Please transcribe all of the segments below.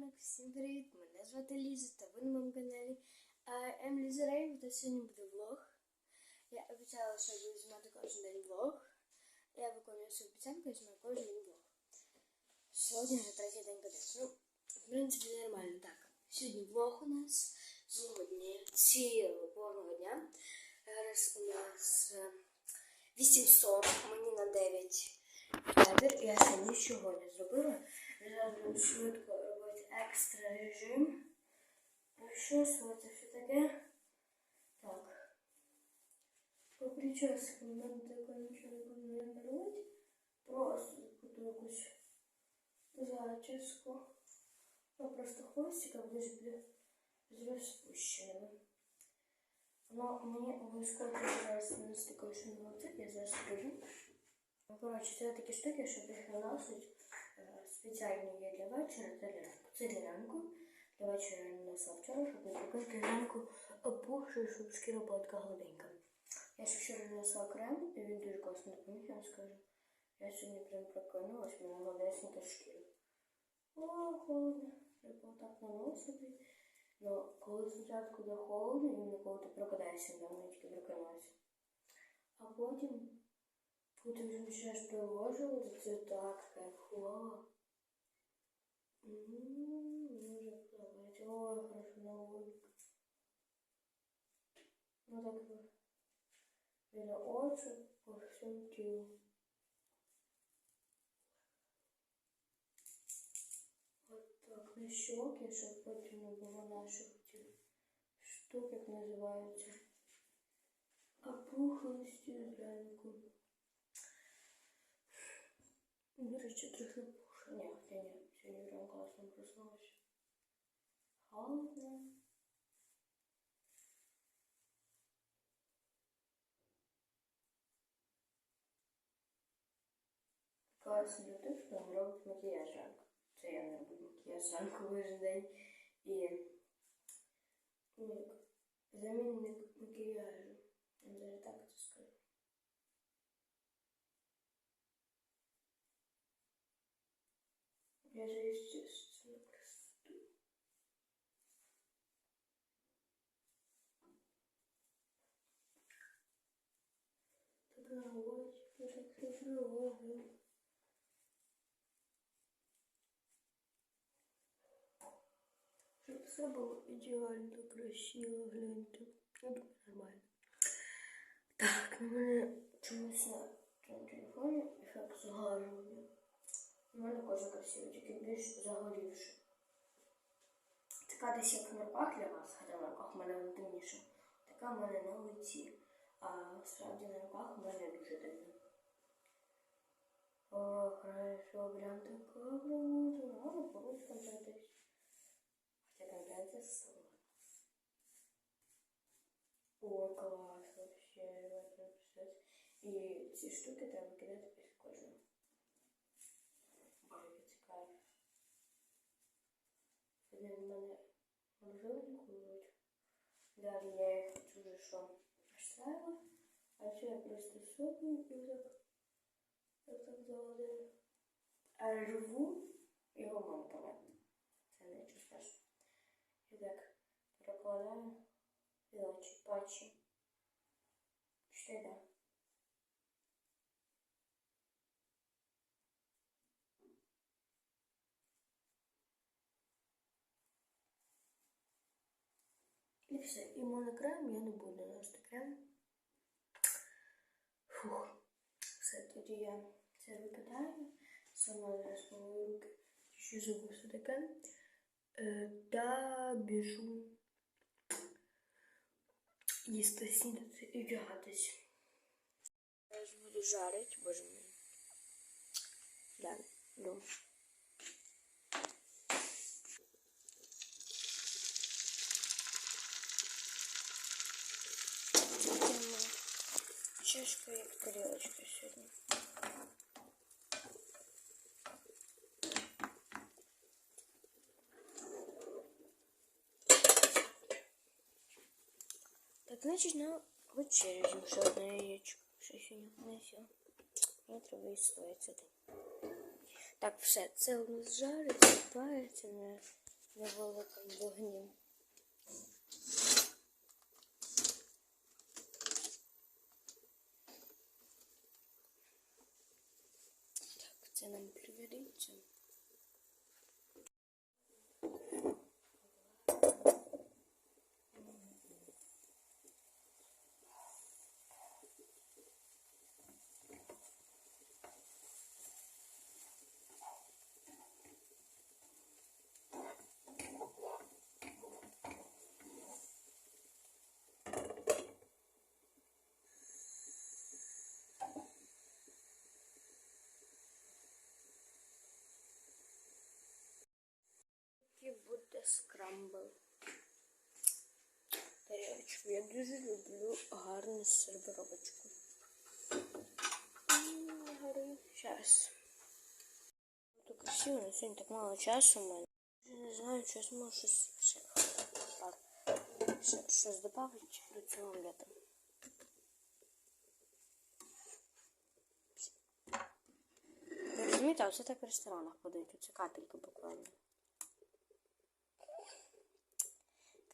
ранок, всім привіт! Мене звати Ліза та ви на моєму каналі М Ліза Рейв та сьогодні буде влог. Я обіцяла, що буду знімати кожен день влог. Я виконую свою обіцянку і знімаю кожен день влог. Сьогодні вже третій день буде. Ну, в принципі, нормально. Так, сьогодні влог у нас сьогодні цілого повного дня. Зараз у нас е, 8.40, мені на 9 кадр. Я ще нічого не зробила. Буду швидко екстра режим. Що це все таке? Так. По прическам в мене такого нічого не не. Просто буду якусь зачіску. Ну, просто хвостиком з розпущеними. Но мені обов'язково зараз нанести кое-що на я зараз скажу. Ну, коротше, це такі штуки, щоб їх наносити. Спеціальні є для вечора та для ранку. Це для ранку. Для вечора я нанесла вчора, щоб не зробити для ранку опухши, щоб шкіра була така гладенька. Я ще вчора нанесла крем, і він дуже класно допоміг, я вам скажу. Я сьогодні прям прокинулась, мене гладесенька шкіра. О, холодно. Треба так наносити. Ну, коли спочатку до холодно, іменно коли ти прокидаєшся, да, вона тільки прокинулася. А потім, коли ти вже починаєш приложувати, це так кайфово. Ммм, Дуже подобається. Ой, хорошо на вулиці. Ну так вот. Біля очі по всьому тілу. От так на щоки, щоб потім не було наших цих штук, як називаються. Опухлості зранку. До речі, трохи пуше. Ні, хоча ні, Холодно. Класно тих, хто не робить макіяж ранку. Це я не роблю макіяж ранку кожен день. І ну, замінник макіяжу. Я навіть так це скажу. Я же естественно Вот, так все приложим. Щоб все було ідеально красиво, гляньте. Я думаю, нормально. Так, ну мене чомусь на телефоні ефект загажування. У мене кожа красива, тільки більш загорівша. Така десь як на вас, хоча на руках в мене темніша. Така в мене на лиці. А справді на руках в мене дуже темно. О, хорошо, прям така робота. Можна побути концентруватись. Хоча концентрація слова. Ой, клас, вообще, ребята, писать. І ці штуки треба кидати після кожного. Боже, який це кайф. Вони в мене можливо кулуть. Далі я їх тут уже що поставила. А це я просто сопну і так, так, так. А рву його можна помити. Це не нічого. І так прокладаю і очі, патчі. Ще йде. І все. І монокрем я не буду наносити крем. Фух. Все, тоді я це викидаю. Сама зараз мою руки що зуби все таке. Е, та біжу їсти снідати і вдягатись. Зараз буду жарити, боже мій. Далі, ну. Чашка як тарілочка сьогодні. Так, значить, на вечерю ще одне яєчко. Ще сьогодні не все. Мені треба сюди. Так, все, це у нас жариться, париться, не невеликому вогні. Так, це нам пригодиться. Буде скрамбл. Тарілочку. Я дуже люблю гарну сервировочку. Сейчас. Это красиво, но сегодня так мало часу у мене. Не знаю, що я зможу щось ще, до цього. Ви розумієте, оце так в ресторанах подають. Оце капельки буквально.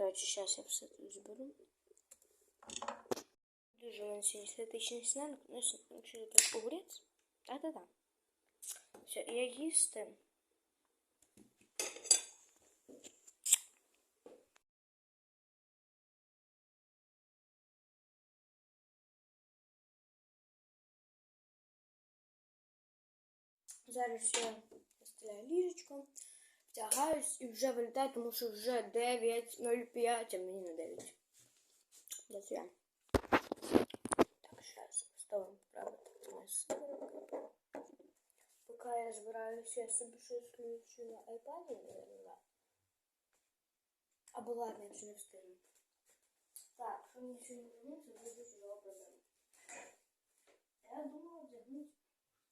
Короче, сейчас я все тут зберу. Дуже він сьогодні естетичний сніданок. Ну, якщо так огурець. Да-да-да. Все, я їсти. Зараз я розстріляю ліжечко, втягаюсь і вже вилітаю, тому що вже 9.05, а мені на 9. До свидания. Так, зараз ставимо поправити на сиворотку. Поки я збираюся, я собі щось включу на iPad, наверное. Або ладно, я вже не встигну. Так, що мені сьогодні вдягнути, це буде дуже добре. Я думала вдягнути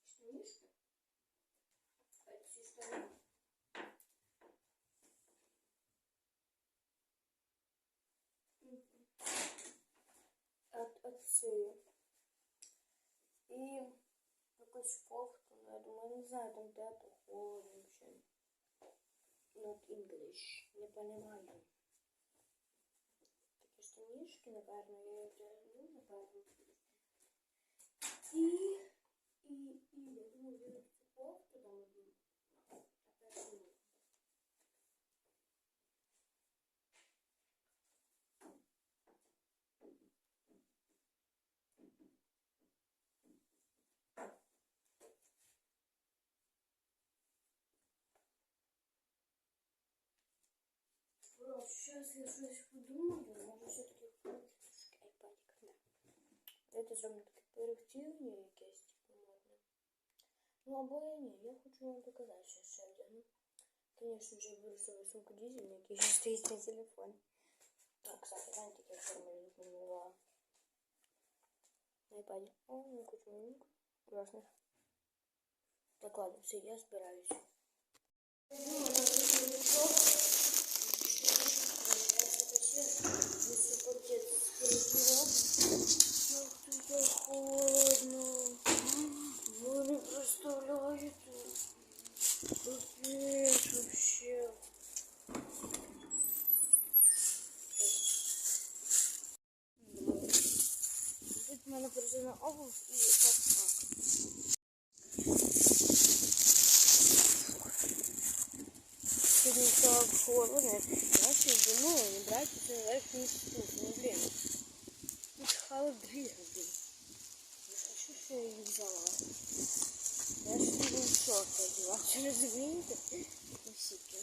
штанішки. А ці штани. Цієї. І якусь кофту, ну, я думаю, не знаю, там тепло, холодно вообще. Not English, не понимаю. Такі штанішки, наверное, я їх вдягну, напевно. І, Сейчас я щось подумаю, може все-таки трошки айпадик. Да. Давайте зробимо таке перевтілення якесь типу модне. Ну або я ні, я хочу вам показати, що ще вдягну. Звісно ж, я беру свою сумку дизель, який ще стоїть на телефон. А, кстати, знаєте, як я формулю намалювала? На айпаді. О, ну кучу маленьку. Класно. Так, ладно, все, я збираюсь. Я думаю, на вообще. Тут в мене призина обувь і так так. Сегодня так холодно. Я себе думала не брать это верхний стул. Ну блин. Тут холодно, блин. Не хочу, что я их взяла. Я ж не в шоке одела. Что разумеете? Усики.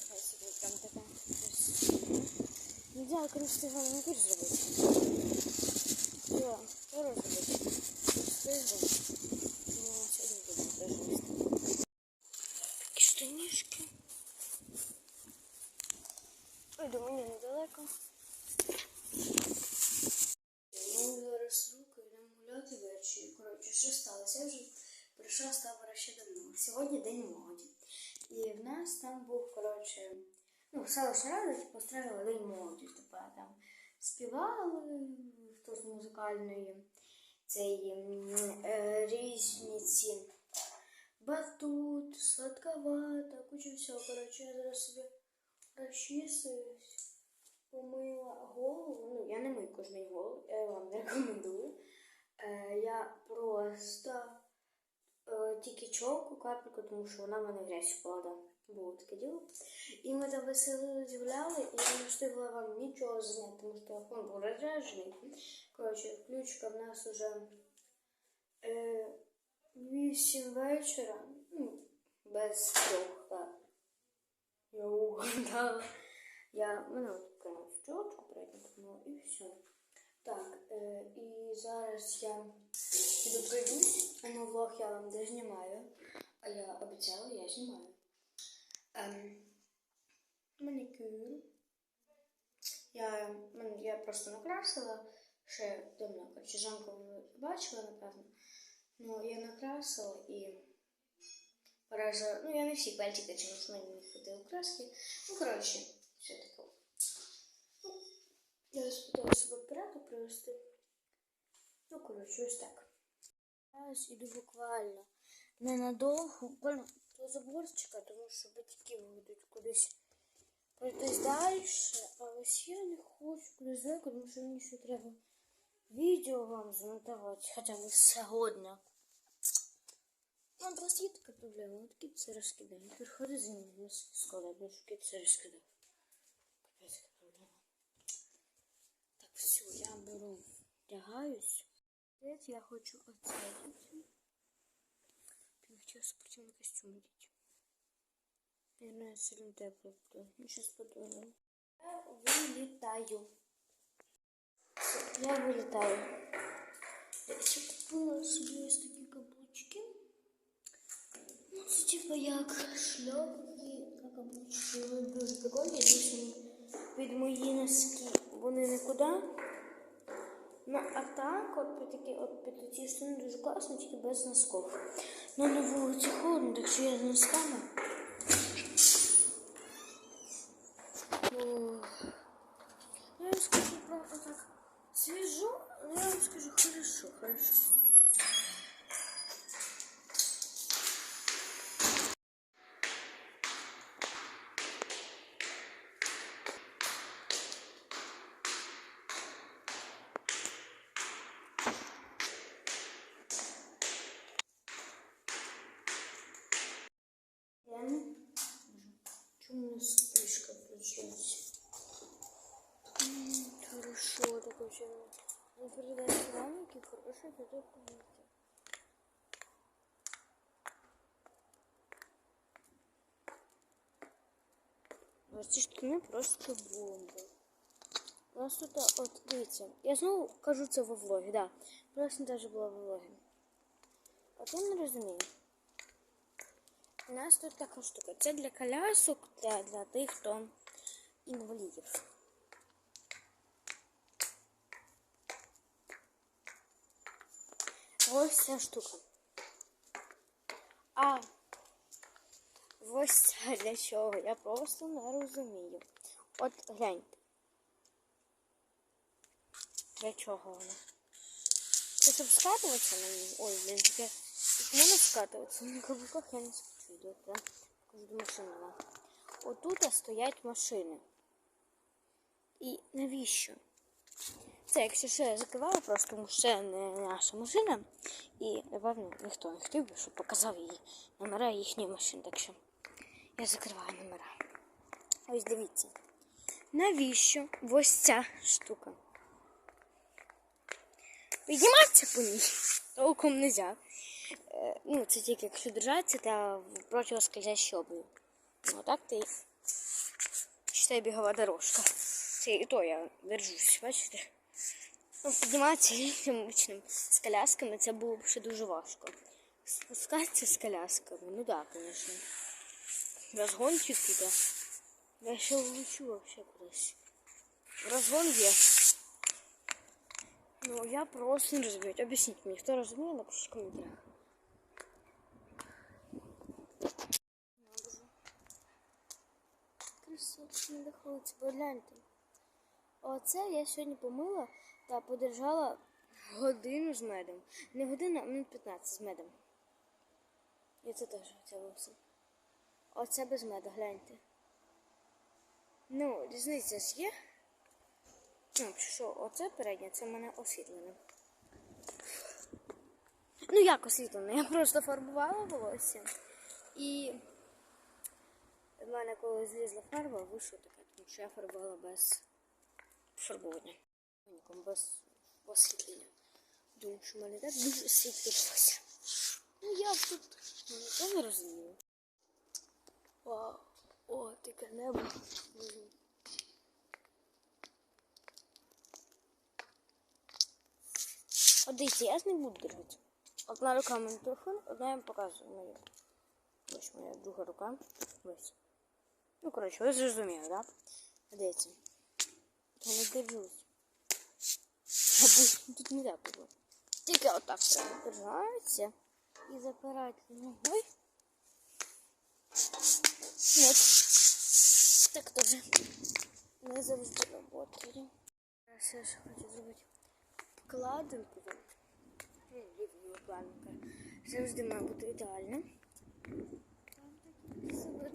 Сейчас вот там такая красивая. Нельзя, конечно, его маникюр сделать. Все, второй сделать. Стыжу. Ну, сегодня буду даже Такі штанішки. Ой, до мене недалеко. Ми зараз руки йдемо гуляти ввечері. Коротше, що сталося? Я вже прийшла з табора ще давно. Сьогодні день молоді. І в нас там був, коротше, ну, селищна рада строїла день молоді. Типу, там співали хто з музикальної м, е, різні ці батут, сладковато, куча всього. Коротше, я зараз собі розчісуюсь, помила голову. Ну, я не мию кожен голову, я вам рекомендую. Е, я просто тільки чолку капельку, тому що вона в мене грязь впала. Було таке діло. І ми там веселились, гуляли, і я не встигла вам нічого зняти, тому що телефон був розряджений. Коротше, ключка в нас уже е, 8 вечора, ну, без трьох, так. Я угадала. Я мене прямо в передягнула і все. Так, е, і зараз я піду пройдусь, ну влог я вам не знімаю, а я обіцяла, я знімаю. Ем, манікюр. Я, я просто накрасила ще давно, коротше, Жанку ви бачила, напевно. Ну, я накрасила і поражила. Ну, я не всі пальчики, чому ж мені не хватило краски. Ну, коротше, все таке. Ну, я сподіваюся себе порядок привести. Ну, коротше, ось так. Зараз іду буквально ненадовго, буквально до заборчика, тому що батьки будуть кудись пройтись далі. А ось я не хочу кудись далеко, тому що мені ще треба відео вам змонтувати, хоча б сьогодні. Ну, просто є така проблема, от кіт це розкидає. Приходить за ним, не складає, бо що кіт це розкидав. Капець проблема. Так, все, я беру, вдягаюсь. Теперь я хочу оценить. Хотела спортивный костюм одеть. Наверное, сильно буде. Ну, сейчас подумаем. Я вилітаю. Все, Я вилітаю. Я ще купила собі ось такі каблучки. Ну, це типа як шльопки на каблучки. Вони дуже прикольні. Від мої носки вони нікуди. Ну, а так, от такі, от під ці штани дуже класно, тільки без носков. Ну, на вулиці холодно, так що я з носками. Я вам скажу, правда, так свежо, але я вам скажу, хорошо, хорошо. Я не Почему у нас вспышка включилась? М, Хорошо, так вообще. Не передать рамки, хорошо, тогда помните. Ось ці штани просто бомба. У нас тут, от, дивіться, я знову кажу це во влогі, да. Просто теж було во влогі. От я не розумію. У нас тут така штука. Це для колясок, для, для тих, хто інвалідів. Ось ця штука. А ось це для чого? Я просто не розумію. От гляньте. Для чого воно? Це щоб скатуватися на ній? Ой, блін, таке. Тут можна скатуватися на каблуках, я не скачу. Да. Отут стоять машини. І навіщо? Це, якщо що, я закриваю просто, тому що це не наша машина. І, напевно, ніхто не хотів би, щоб показав її номера їхньої машини. Так що я закриваю номера. Ось дивіться. Навіщо ось ця штука? Підніматися по ній толком не можна. Е, ну, це тільки якщо держатися та противоскользящий обув. Ну, так ти читай бігова дорожка. Це і то я держусь, бачите? Ну, підніматися обичним з колясками це було б ще дуже важко. Спускатися з колясками, ну так, да, звісно. Розгончик туди. Я ще влучу вообще кудись. Розгон є. Ну, я просто не розумію. Об'ясніть мені, хто розуміє, напишіть в коментарях. Красотки не доходиться, погляньте. Оце я сьогодні помила та подержала годину з медом. Не годину, а минут 15 з медом. І це теж ця вовса. Оце без меда, гляньте. Ну, різниця ж є. Ну, що, оце переднє, це в мене освітлене. Ну, як освітлене? Я просто фарбувала волосся. І в мене коли злізла фарба, вийшло таке, тому що я фарбувала без фарбування. Без освітлення. Думаю, що в мене так дуже світле волосся. Ну я тут ну, не розумію. Вау, о, таке небо. От дивіться, я ж не буду держати. Одна рука телефон, одна я вам показую мою. Ось моя друга рука. Ось. Ну, коротше, ви зрозуміли, так? Да? Дивіться. Я не держусь. Тут не так було. Тільки отак треба держатися і запирати ногой. Нет. Так тоже не завжди. Зараз я ще хочу зробити вкладинку. Ну, рівню вкладинка. Завжди має бути ідеально.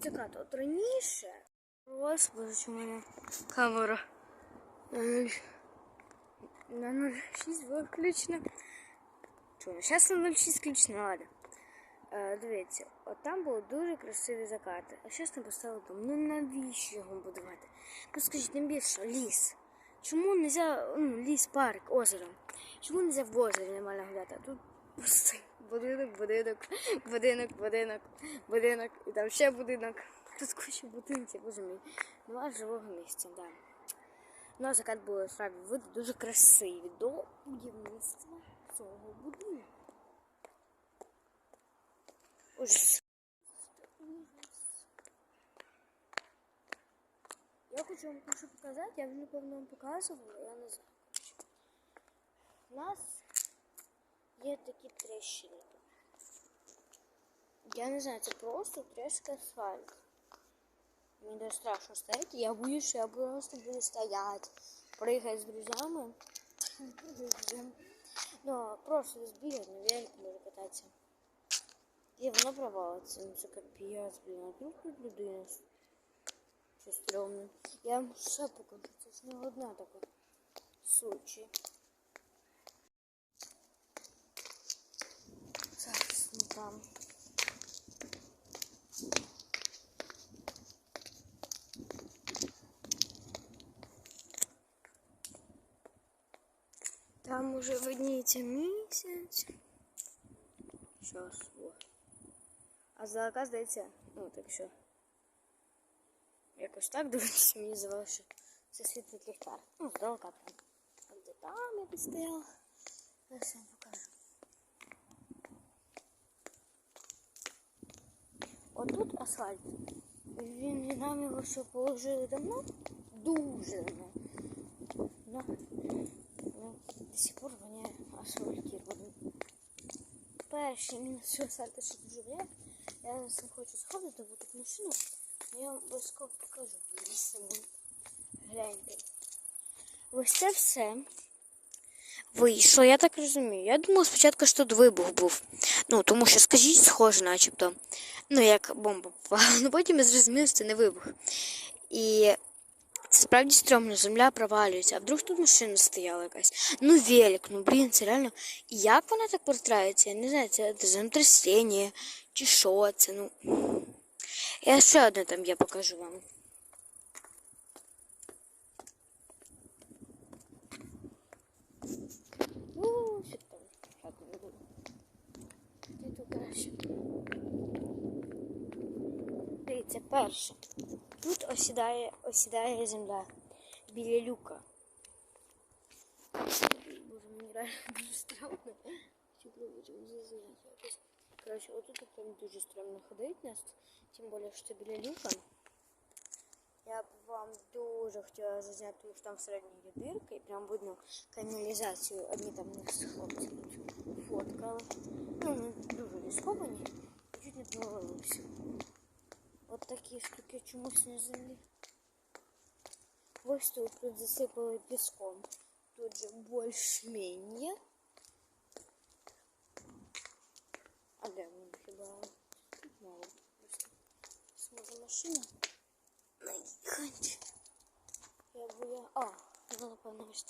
Чекати, от раніше. Господи, у мене камера. На 0,6 виключно. Чому? Зараз на 0,6 включено, ладно. Е, дивіться, от там були дуже красиві закати. А зараз не поставили дом. Ну навіщо його будувати? Ну скажіть, тим більше ліс. Чому не можна, ну, ліс, парк, озеро? Чому не можна в озері нормально гуляти? А тут просто будинок, будинок, будинок, будинок, будинок, і там ще будинок. Тут куча будинків, боже мій. Нема живого місця, да. Ну, а закат був справді вид дуже красивий до будівництва цього будинку. Ужас. Я хочу вам кое-що показати, я вже напевно вам показувала, я не знаю. У нас є такі тріщини. Я не знаю, це просто тріска асфальт. Мені дуже страшно стоять, я боюсь, я просто буду стоять, прыгать з друзями. Ну, просто збігати, на велику можу кататися. І воно провалиться, ну це капець, блін, а тут тут людина. Що стрьомно. Я вам ще покажу, це ж не одна така случай. Зараз не там. Там уже видніється місяць. Щас, о. А здалека, здається, ну так що. Якось так дивитися, мені здавалося, що це світлить ліхтар. Ну, здалека там. А де там я підстояла. Зараз вам покажу. Отут асфальт. Він нам його ще положили давно. Дуже давно. Ну, ну, до сих пор воняє асфальтірованим. Перший мінус цього що дуже вляє. Я не хочу сходити в таку машину. але Я вам обов'язково покажу. Дійсно, гляньте. Ось це все. Вийшло, я так розумію. Я думав спочатку, що тут вибух був. Ну, тому що, скажіть, схоже, начебто. Ну, як бомба попала. Ну потім я зрозумів, що це не вибух. І справді стрьомно, земля провалюється. А вдруг тут машина стояла якась. Ну, велик, ну блін, це реально. І як вона так портраюється? Я не знаю, це, це землетрясіння, чи що це, ну. Я ще одне там я покажу вам. У, що там? Ладно, не буду. Ти тут краще. Дивіться, перше. Тут осідає, осідає земля біля люка. Боже, мені реально дуже странно. Чи потім зазнати якось. Коротше, отут прям дуже странно ходить нас. Тим більше, що біля люка. Я б вам дуже хотіла зазняти, тому що там всередині є дирка і прям видно каналізацію. Одні там нас хлопці фоткали. Ну, не дуже рисковані. І чуть не провалився. Вот такие штуки чомусь на землі. Ось тут тут засипали піском. Тут же більш-менш. А де він хіба? Тут мало. Може машина? Наїхать. Я була... А, вона, напевно, ось.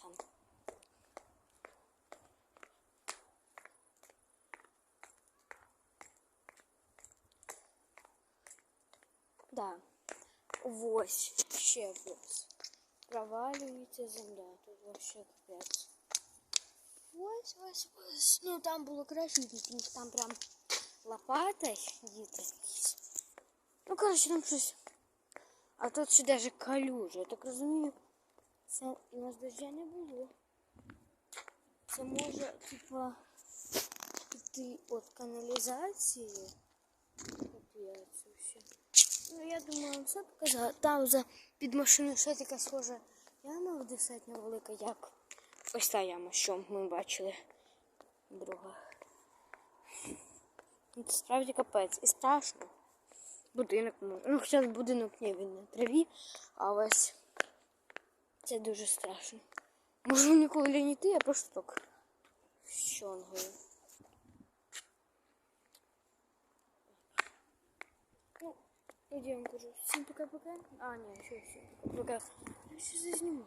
Да. Ось, ще ось. Провалюється земля. Тут вообще капець. Ось, ось, ось. Ну там було краще, тому що там прям лопата діти якісь. Ну, коротше, там щось. А тут ще даже калюжа. Я так розумію. Це у нас дождя не було. Це може, типа, піти від каналізації. Капець вообще. Ну, я думаю, вам все показала. Там за під машиною ще така схожа яма достатньо велика, як ось та яма, що ми бачили. Друга. Ну, Це справді капець. І страшно. Будинок може. Ну, хоча будинок не він на траві, а ось це дуже страшно. Можу ніколи не йти, а просто так щонгою. Ну, идем, кажу. Всем пока-пока. А, не, еще все. Пока. Я все зазніму.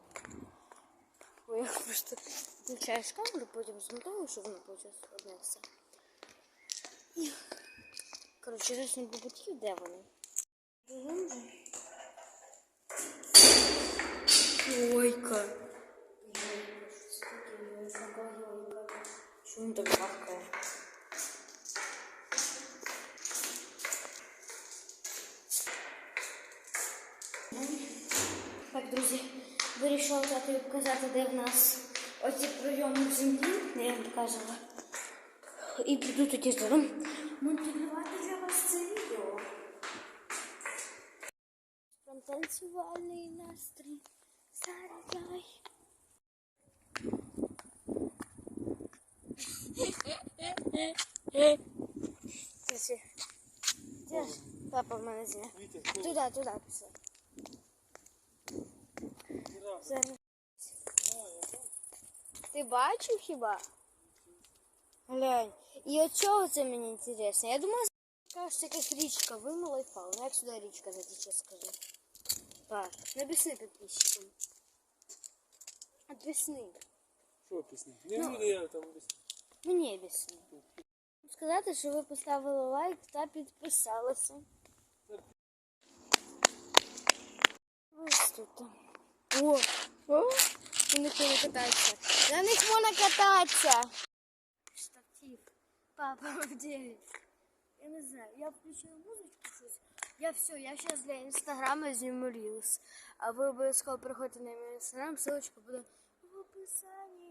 Ой, я просто включаєш камеру, потім змотовую, щоб воно получилось одне все. І... Коротше, зараз не побутів, де вони? Живем же. Йойка. Що він так бахкає? Друзі, вирішила татові показати, де в нас оці прийоми в землі, де я вам показувала. І піду тоді з додому монтувати для вас це відео. Танцювальний настрій. Заряджай. Красиво. Де папа в мене зняв? Туди, туди пішли. Зараз. Ти бачив хіба? Глянь. І от чого це мені інтересно? Я думаю, кажется, якась річка вимила і впала. Ну як сюди річка затече, скажи. Так, написни підписчикам. Об'ясни. Що пісня? Не Ну. буду я там об'ясняти. Мені об'ясни. Сказати, що ви поставили лайк та підписалися. Ось тут. О, о, на них не кататься. На них можно кататься. Штатив. Папа в 9. Я не знаю, я включила музычку щось. Я все, я сейчас для інстаграма зніму. А ви обов'язково приходьте на мій інстаграм, ссылочка буде в описанні.